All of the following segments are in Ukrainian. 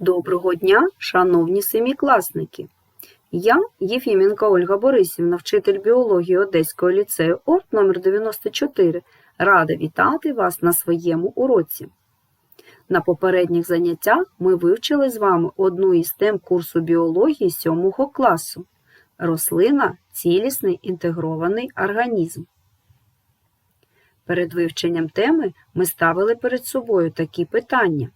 Доброго дня, шановні семікласники! Я, Єфіменко Ольга Борисівна, вчитель біології Одеського ліцею ОРТ номер 94, рада вітати вас на своєму уроці. На попередніх заняттях ми вивчили з вами одну із тем курсу біології 7 класу рослина цілісний інтегрований організм. Перед вивченням теми ми ставили перед собою такі питання.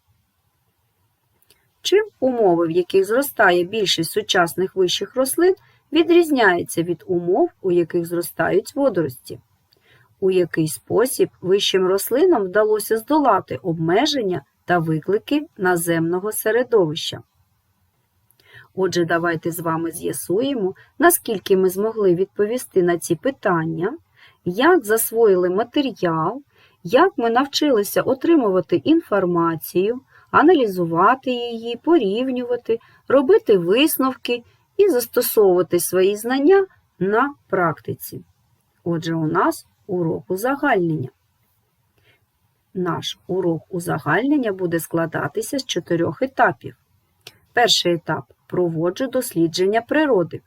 Чим умови, в яких зростає більшість сучасних вищих рослин, відрізняються від умов, у яких зростають водорості? У який спосіб вищим рослинам вдалося здолати обмеження та виклики наземного середовища? Отже, давайте з вами з'ясуємо, наскільки ми змогли відповісти на ці питання, як засвоїли матеріал, як ми навчилися отримувати інформацію, аналізувати її, порівнювати, робити висновки і застосовувати свої знання на практиці. Отже, у нас урок узагальнення. Наш урок узагальнення буде складатися з чотирьох етапів. Перший етап проводжу дослідження природи.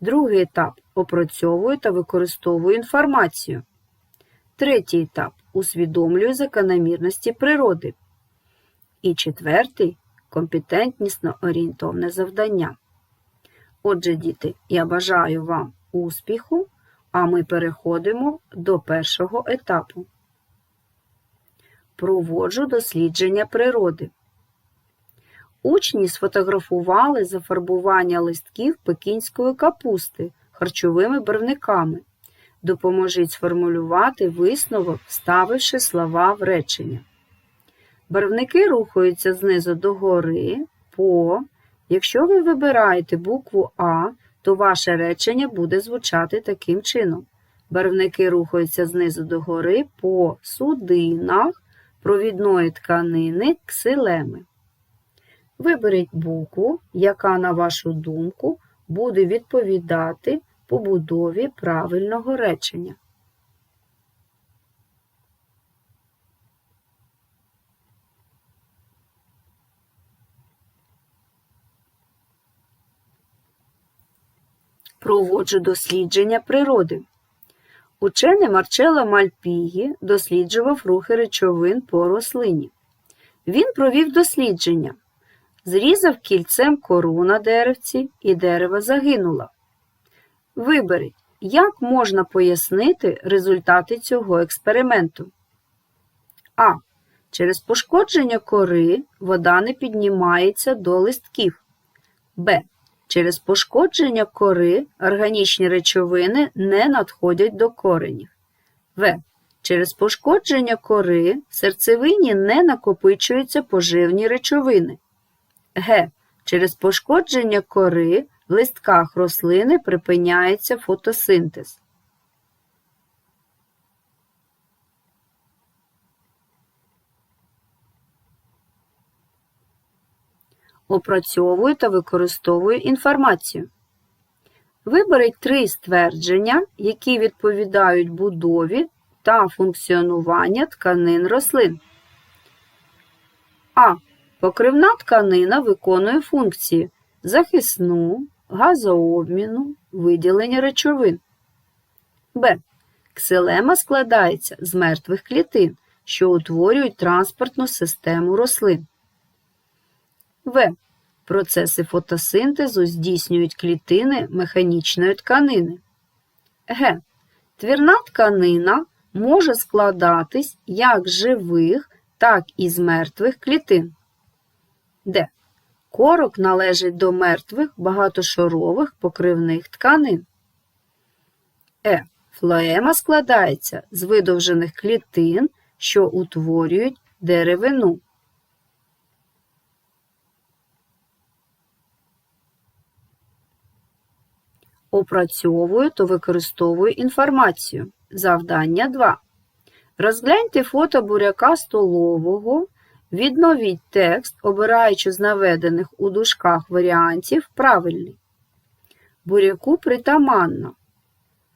Другий етап опрацьовую та використовую інформацію. Третій етап усвідомлюю закономірності природи. І четвертий компетентнісно орієнтовне завдання. Отже, діти, я бажаю вам успіху, а ми переходимо до першого етапу. Проводжу дослідження природи. Учні сфотографували зафарбування листків пекінської капусти харчовими барвниками. Допоможіть сформулювати висновок, вставивши слова в речення. Барвники рухаються знизу до гори по. Якщо ви вибираєте букву А, то ваше речення буде звучати таким чином. Барвники рухаються знизу до гори по судинах провідної тканини ксилеми. Виберіть букву, яка, на вашу думку, буде відповідати побудові правильного речення. Проводжу дослідження природи. Учений Марчело Мальпігі досліджував рухи речовин по рослині. Він провів дослідження. Зрізав кільцем кору на деревці, і дерево загинуло. Виберіть, як можна пояснити результати цього експерименту. А. Через пошкодження кори вода не піднімається до листків. Б. Через пошкодження кори органічні речовини не надходять до коренів. В. Через пошкодження кори в серцевині не накопичуються поживні речовини. Г. Через пошкодження кори в листках рослини припиняється фотосинтез. Опрацьовую та використовую інформацію. Виберіть три ствердження, які відповідають будові та функціонування тканин рослин. А. Покривна тканина виконує функції захисну, газообміну, виділення речовин. Б. Ксилема складається з мертвих клітин, що утворюють транспортну систему рослин. В. Процеси фотосинтезу здійснюють клітини механічної тканини. Г. Твірна тканина може складатись як з живих, так і з мертвих клітин. Д. Корок належить до мертвих багатошарових покривних тканин. Е. Флоема складається з видовжених клітин, що утворюють деревину. Опрацьовую та використовую інформацію. Завдання 2. Розгляньте фото буряка столового. Відновіть текст, обираючи з наведених у дужках варіантів правильний. Буряку притаманна,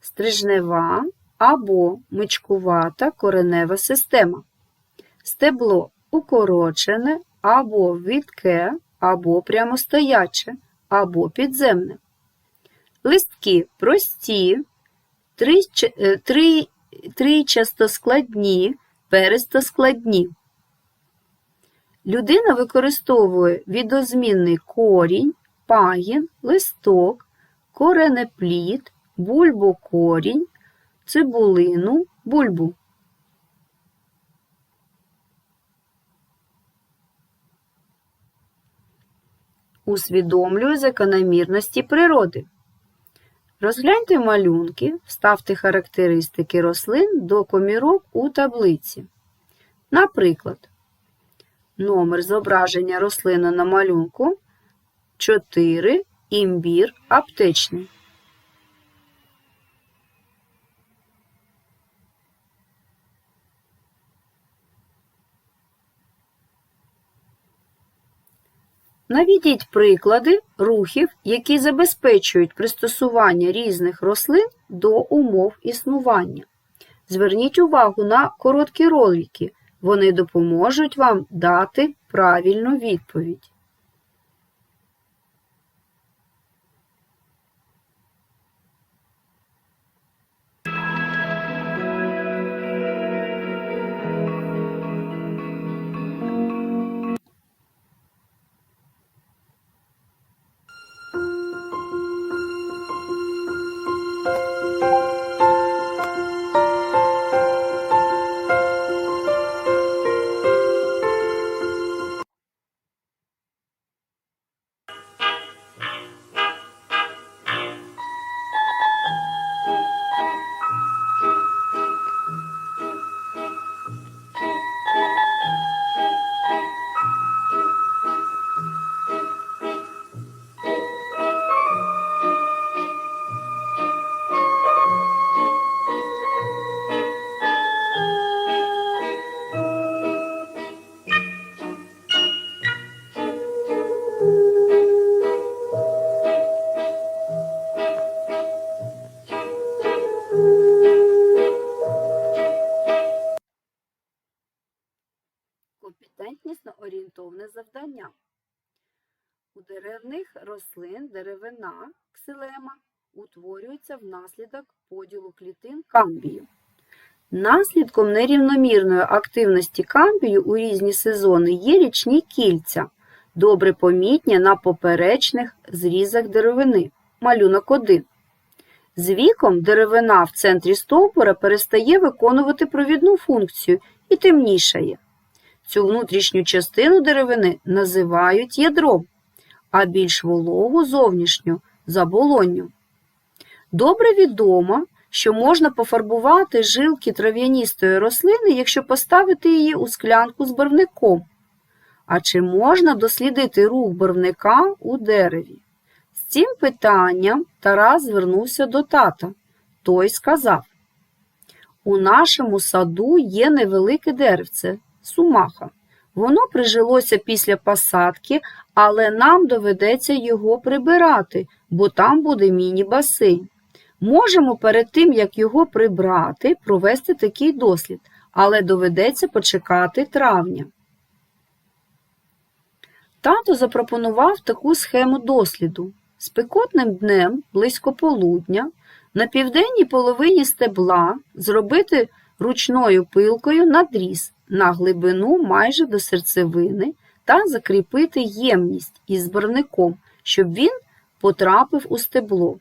стрижнева або мичкувата коренева система. Стебло укорочене або видке, або прямостояче, або підземне. Листки прості, трич- е, три- тричастоскладні, перестоскладні. Людина використовує відозмінний корінь, пагін, листок, коренеплід, бульбокорінь, цибулину, бульбу. Усвідомлює закономірності природи. Розгляньте малюнки, вставте характеристики рослин до комірок у таблиці. Наприклад, номер зображення рослини на малюнку 4 імбір аптечний. Наведіть приклади рухів, які забезпечують пристосування різних рослин до умов існування. Зверніть увагу на короткі ролики. Вони допоможуть вам дати правильну відповідь. Деревина ксилема утворюється внаслідок поділу клітин камбію. Наслідком нерівномірної активності камбію у різні сезони є річні кільця, добре помітні на поперечних зрізах деревини. Малюнок 1. З віком деревина в центрі стовбура перестає виконувати провідну функцію і темнішає. Цю внутрішню частину деревини називають ядром, а більш вологу зовнішню заболонню. Добре відомо, що можна пофарбувати жилки трав'яністої рослини, якщо поставити її у склянку з барвником. А чи можна дослідити рух барвника у дереві? З цим питанням Тарас звернувся до тата. Той сказав: У нашому саду є невелике деревце, сумаха. Воно прижилося після посадки, але нам доведеться його прибирати, бо там буде міні-басейн. Можемо перед тим, як його прибрати, провести такий дослід, але доведеться почекати травня. Тато запропонував таку схему досліду. Спекотним днем, близько полудня, на південній половині стебла зробити ручною пилкою надріз на глибину майже до серцевини та закріпити ємність із барвником, щоб він потрапив у стебло.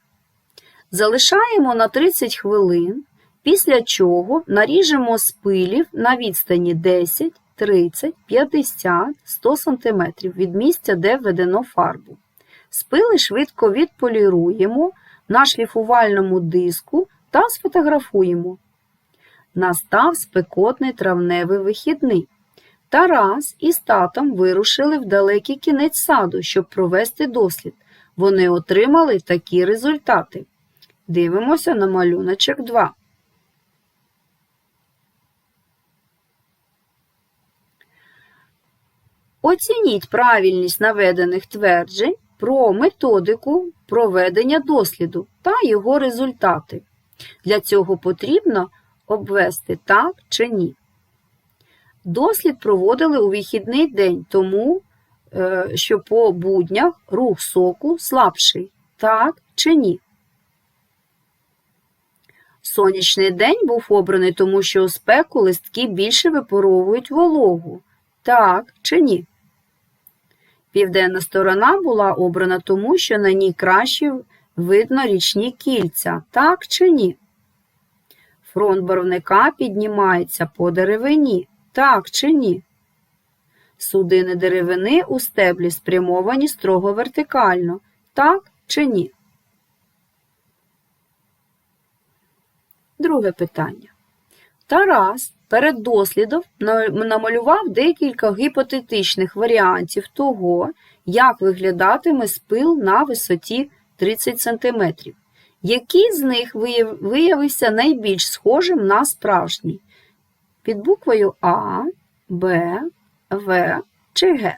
Залишаємо на 30 хвилин, після чого наріжемо спилів на відстані 10, 30, 50, 100 см від місця, де введено фарбу. Спили швидко відполіруємо на шліфувальному диску та сфотографуємо. Настав спекотний травневий вихідний. Тарас із татом вирушили в далекий кінець саду, щоб провести дослід. Вони отримали такі результати. Дивимося на малюночок 2. Оцініть правильність наведених тверджень про методику проведення досліду та його результати. Для цього потрібно обвести так чи ні. Дослід проводили у вихідний день, тому е, що по буднях рух соку слабший. Так чи ні? Сонячний день був обраний, тому що у спеку листки більше випаровують вологу. Так чи ні? Південна сторона була обрана тому, що на ній краще видно річні кільця. Так чи ні? Фронт барвника піднімається по деревині. Так чи ні? Судини деревини у стеблі спрямовані строго вертикально. Так чи ні? Друге питання. Тарас перед дослідом намалював декілька гіпотетичних варіантів того, як виглядатиме спил на висоті 30 см. Який з них виявився найбільш схожим на справжній? Під буквою А, Б, В чи Г?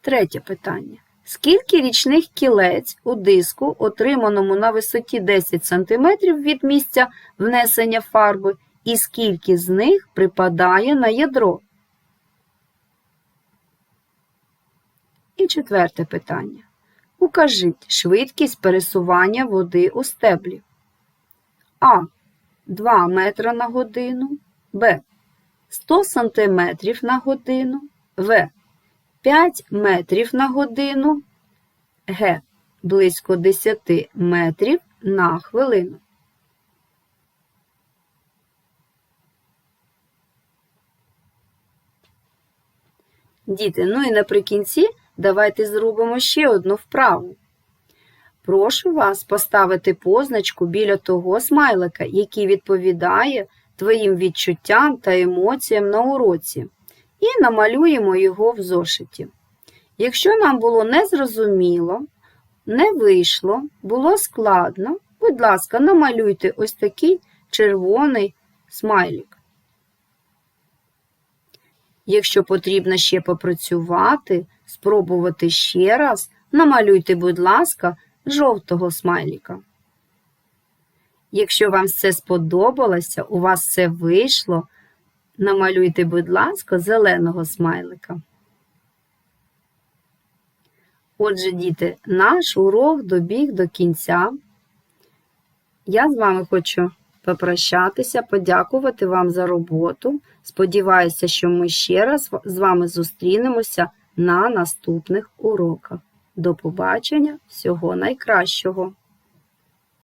Третє питання. Скільки річних кілець у диску, отриманому на висоті 10 см від місця внесення фарби, і скільки з них припадає на ядро? І четверте питання. Укажіть швидкість пересування води у стеблі. А. 2 метра на годину. Б. 100 сантиметрів на годину. В. 5 метрів на годину. Г. Близько 10 метрів на хвилину. Діти, ну і наприкінці давайте зробимо ще одну вправу. Прошу вас поставити позначку біля того смайлика, який відповідає твоїм відчуттям та емоціям на уроці, і намалюємо його в зошиті. Якщо нам було незрозуміло, не вийшло, було складно, будь ласка, намалюйте ось такий червоний смайлик. Якщо потрібно ще попрацювати, спробувати ще раз, намалюйте, будь ласка, жовтого смайліка. Якщо вам це сподобалося, у вас все вийшло, намалюйте, будь ласка, зеленого смайлика. Отже, діти, наш урок добіг до кінця. Я з вами хочу попрощатися, подякувати вам за роботу. Сподіваюся, що ми ще раз з вами зустрінемося на наступних уроках. До побачення, всього найкращого!